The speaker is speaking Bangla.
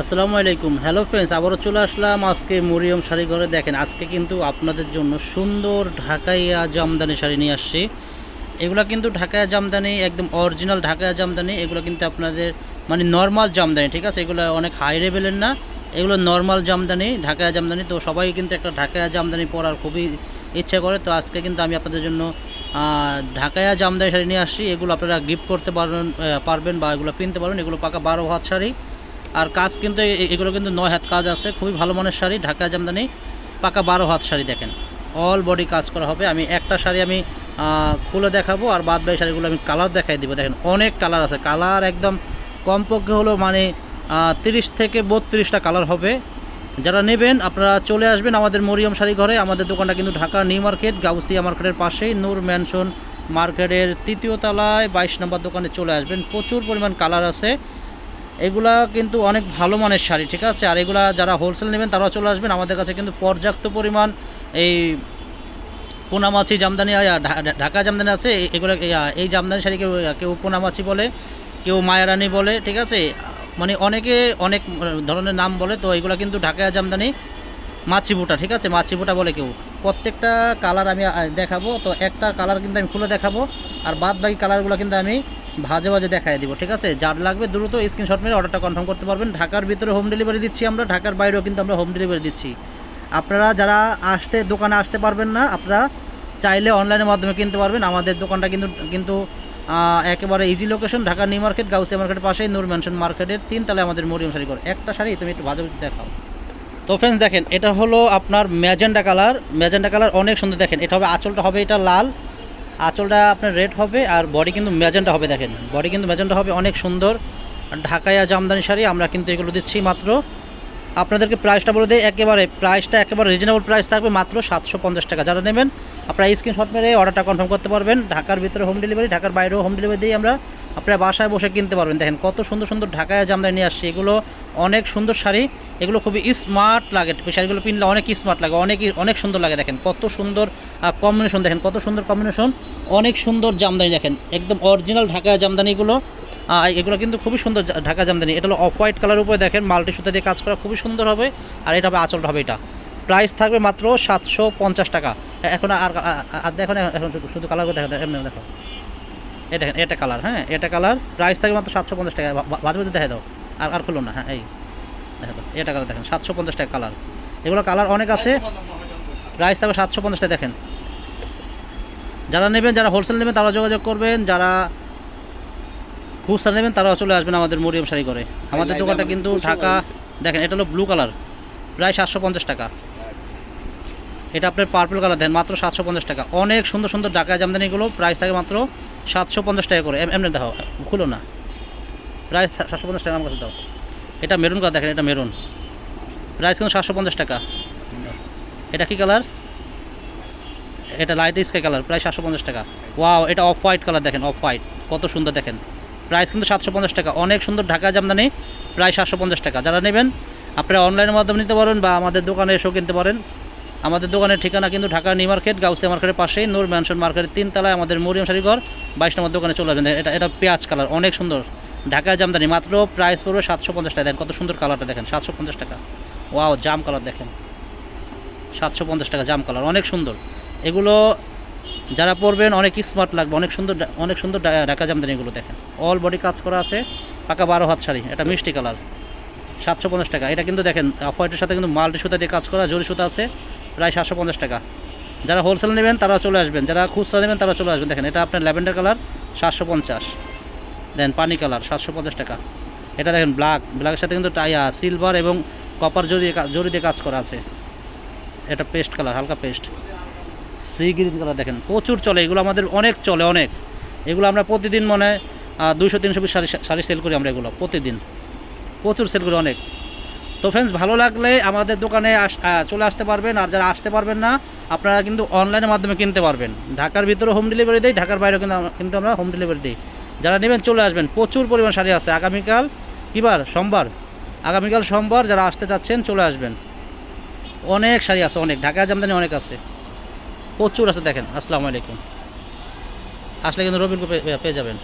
আসসালামু আলাইকুম। হ্যালো ফ্রেন্ডস আবারও চলে আসলাম আজকে মরিয়ম শাড়ি ঘরে। দেখেন আজকে কিন্তু আপনাদের জন্য সুন্দর ঢাকাইয়া জামদানি শাড়ি নিয়ে আসছি। এগুলো কিন্তু ঢাকাইয়া জামদানি একদম অরিজিনাল ঢাকাইয়া জামদানি। এগুলো কিন্তু আপনাদের মানে নর্মাল জামদানি ঠিক আছে? এগুলো অনেক হাই লেভেলের না। এগুলো নর্মাল জামদানি ঢাকাইয়া জামদানি। তো সবাই কিন্তু একটা ঢাকাইয়া জামদানি পরার খুবই ইচ্ছে করে। তো আজকে কিন্তু আমি আপনাদের জন্য আহ, ঢাকাইয়া জামদানি শাড়ি নিয়ে আসছি। এগুলো আপনারা গিফট করতে পারবেন পারবেন বা এগুলো কিনতে পারবেন। এগুলো পাকা বারো হাত শাড়ি। আর কাজ কিন্তু এগুলো কিন্তু নয় হাত কাজ আছে। খুবই ভালো মানের শাড়ি, ঢাকা জামদানি, পাকা বারো হাত শাড়ি দেখেন। অল বডি কাজ করা হবে। আমি একটা শাড়ি আমি খুলে দেখাবো আর বাদ বাকি শাড়িগুলো আমি কালার দেখাই দিব। দেখেন অনেক কালার আছে। কালার একদম কমপক্ষে হলো মানে তিরিশ থেকে বত্রিশটা কালার হবে। যারা নেবেন, আপনারা চলে আসবেন আমাদের মরিয়ম শাড়ি ঘরে। আমাদের দোকানটা কিন্তু ঢাকা নিউ মার্কেট, গাউসিয়া মার্কেটের পাশেই। নূর ম্যানশন মার্কেটের তৃতীয় তলায় বাইশ নম্বর দোকানে চলে আসবেন। প্রচুর পরিমাণ কালার আছে। এগুলা কিন্তু অনেক ভালো মানের শাড়ি, ঠিক আছে? আর এগুলা যারা হোলসেল নেবেন, তারাও চলে আসবেন। আমাদের কাছে কিন্তু পর্যাপ্ত পরিমাণ এই পোনামাছি জামদানি ঢাকা জামদানি আছে। এগুলো এই- জামদানি শাড়ি কেউ কেউ পোনামাছি বলে, কেউ মায়ারানি বলে, ঠিক আছে? মানে অনেকে অনেক ধরনের নাম বলে, তো এগুলো কিন্তু ঢাকা জামদানি মাছি বুটা ঠিক আছে? মাছি বুটা বলে কেউ। প্রত্যেকটা কালার আমি দেখাবো, তো একটা কালার কিন্তু আমি খুলে দেখাবো, আর বাদ বাকি কালারগুলো কিন্তু আমি ভাজে ভাজে দেখাই দিব, ঠিক আছে? যার লাগবে দ্রুত স্ক্রিনশট মেরে অর্ডারটা কনফার্ম করতে পারবেন। ঢাকার ভিতরে হোম ডেলিভারি দিচ্ছি আমরা, ঢাকার বাইরেও কিন্তু আমরা হোম ডেলিভারি দিচ্ছি। আপনারা যারা আসতে, দোকানে আসতে পারবেন না, আপনারা চাইলে অনলাইনের মাধ্যমে কিনতে পারবেন। আমাদের দোকানটা কিন্তু কিন্তু একেবারে easy location Dhaka New Market Gausia মার্কেটের পাশেই, নূর ম্যানশন মার্কেটের তিন তালে আমাদের মরিয়ম শাড়ি করে একটা শাড়ি তুমি একটু ভাজে দেখাও। তো ফ্রেন্ডস দেখেন, এটা হলো আপনার ম্যাজেন্ডা কালার ম্যাজেন্ডা কালার অনেক সুন্দর দেখেন, এটা হবে, আঁচলটা হবে এটা লাল। আঁচলটা আপনার রেড হবে আর বডি কিন্তু ম্যাজেন্টা হবে দেখেন। বডি কিন্তু ম্যাজেন্টা হবে, অনেক সুন্দর। আর ঢাকাইয়া জামদানি শাড়ি, আমরা কিন্তু এগুলো দিচ্ছি মাত্র। আপনাদেরকে প্রাইসটা বলে দিই, একেবারে প্রাইসটা একেবারে রিজনেবল প্রাইস থাকবে মাত্র সাতশো পঞ্চাশ টাকা। যারা নেবেন, আপনারা স্ক্রিনশট মেরে অর্ডারটা কনফার্ম করতে পারবেন। ঢাকার ভিতরে হোম ডেলিভারি ঢাকার বাইরেও হোম ডেলিভারি দিয়ে আমরা। আপনারা বাসায় বসে কিনতে পারবেন। দেখেন কত সুন্দর সুন্দর ঢাকায় জামদানি নিয়ে আসছে। এগুলো অনেক সুন্দর শাড়ি এগুলো খুবই স্মার্ট লাগে। শাড়িগুলো কিনলে অনেক স্মার্ট লাগে অনেক অনেক সুন্দর লাগে দেখেন। কত সুন্দর কম্বিনেশন দেখেন কত সুন্দর কম্বিনেশন অনেক সুন্দর জামদানি দেখেন। একদম অরিজিনাল ঢাকায় জামদানিগুলো এগুলো কিন্তু খুবই সুন্দর ঢাকা জামদানি। এটা হলো অফ হোয়াইট কালার উপরে দেখেন মাল্টি সুতা দিয়ে কাজ করা খুবই সুন্দর হবে। আর এটা হবে আঁচলটা হবে এটা। প্রাইস থাকবে মাত্র সাতশো পঞ্চাশ টাকা। এখন আর এখন শুধু- শুধু কালার দেখো দেখো, এই দেখেন, এটা কালার হ্যাঁ? এটা কালার প্রাইস থাকবে মাত্র সাতশো পঞ্চাশ টাকা। বা- মাঝে মাঝে দেখে দাও। আর আর খুলো না হ্যাঁ এই দেখো দাও এটা কালার দেখেন, সাতশো পঞ্চাশ টাকা কালার এগুলো কালার অনেক আছে। প্রাইস থাকবে সাতশো পঞ্চাশ টাকা, দেখেন। যারা নেবেন, যারা হোলসেল নেবেন, তারা যোগাযোগ করবেন। যারা খুচরা নেবেন, তারাও চলে আসবেন আমাদের মরিয়ম শাড়ি করে আমাদের দোকানটা কিন্তু ঢাকা, দেখেন, এটা হলো ব্লু কালার প্রায় সাতশো পঞ্চাশ টাকা। এটা আপনার পার্পল কালার দেন মাত্র সাতশো পঞ্চাশ টাকা। অনেক সুন্দর সুন্দর ঢাকা জামদানিগুলো প্রাইস থাকে মাত্র সাতশো পঞ্চাশ টাকা করে। এম- এমনি দেখো খুলো না। প্রাইস সাতশো পঞ্চাশ টাকা আমার কাছে দাও। এটা মেরুন কালার, দেখেন এটা মেরুন। প্রাইস কিন্তু সাতশো পঞ্চাশ টাকা। এটা কি কালার? এটা লাইট স্কাই কালার, প্রায় সাতশো পঞ্চাশ টাকা। ওয়াও, এটা অফ হোয়াইট কালার, দেখেন, অফ হোয়াইট। কত সুন্দর, দেখেন। প্রাইস কিন্তু সাতশো পঞ্চাশ টাকা। অনেক সুন্দর ঢাকা জামদানি, প্রায় সাতশো পঞ্চাশ টাকা। যারা নেবেন, আপনারা অনলাইনের মাধ্যমে নিতে পারেন বা আমাদের দোকানে এসেও কিনতে পারেন। আমাদের দোকানের ঠিকানা কিন্তু ঢাকা নিউ মার্কেট, গাউসিয়া মার্কেটের পাশেই, নূর ম্যানশন মার্কেটের তিন তলায় আমাদের মরিয়ম শাড়িঘর বাইশ নম্বর দোকানে চলে যাবেন এটা এটা পেঁয়াজ কালার, অনেক সুন্দর। ঢাকায় জামদানি, মাত্র প্রাইস পড়বে সাতশো পঞ্চাশ টাকা। দেখেন কত সুন্দর কালারটা দেখেন, সাতশো পঞ্চাশ টাকা। ওয়াও, জাম কালার দেখেন। সাতশো পঞ্চাশ টাকা জাম কালার, অনেক সুন্দর। এগুলো যারা পরবেন, অনেক স্মার্ট লাগবে। অনেক সুন্দর অনেক সুন্দর ঢাকা জামদানিগুলো দেখেন। অল বডি কাজ করা আছে, পাকা বারো হাত শাড়ি, এটা মিষ্টি কালার। সাতশো পঞ্চাশ টাকা। এটা কিন্তু দেখেন, অফ হোয়াইটের সাথে কিন্তু মাল্টি সুতা দিয়ে কাজ করা, জরি সুতা আছে। প্রায় সাতশো পঞ্চাশ টাকা। যারা হোলসেল নেবেন তারা চলে আসবেন, যারা খুচরা নেবেন তারা চলে আসবেন। দেখেন, এটা আপনার ল্যাভেন্ডার কালার সাতশো পঞ্চাশ। দেন পানি কালার সাতশো পঞ্চাশ টাকা। এটা দেখেন ব্ল্যাক ব্ল্যাকের সাথে কিন্তু টাইয়া সিলভার এবং কপার জড়ি জড়ি দিয়ে কাজ করা আছে। এটা পেস্ট কালার হালকা পেস্ট সি গ্রিন কালার দেখেন, প্রচুর চলে। এগুলো আমাদের অনেক চলে, অনেক। এগুলো আমরা প্রতিদিন মনে দুইশো, তিনশো পিস শাড়ি শাড়ি সেল করি আমরা এগুলো, প্রতিদিন। প্রচুর সেল করি, অনেক। তো ফ্রেন্ডস ভালো লাগলে আমাদের দোকানে চলে আসতে পারবেন। আর যারা আসতে পারবেন না, আপনারা কিন্তু অনলাইনের মাধ্যমে কিনতে পারবেন। ঢাকার ভিতরে হোম ডেলিভারি দিই, ঢাকার বাইরেও কিন্তু কিন্তু আমরা হোম ডেলিভারি দিই। যারা নেবেন, চলে আসবেন। প্রচুর পরিমাণ শাড়ি আছে। আগামীকাল কিবার? সোমবার। আগামীকাল সোমবার যারা আসতে চাচ্ছেন, চলে আসবেন। অনেক শাড়ি আছে, অনেক। ঢাকা জামদানি অনেক আছে। প্রচুর আছে, দেখেন। আসসালামু আলাইকুম। আসলে কিন্তু রবিনকে পেয়ে যাবেন।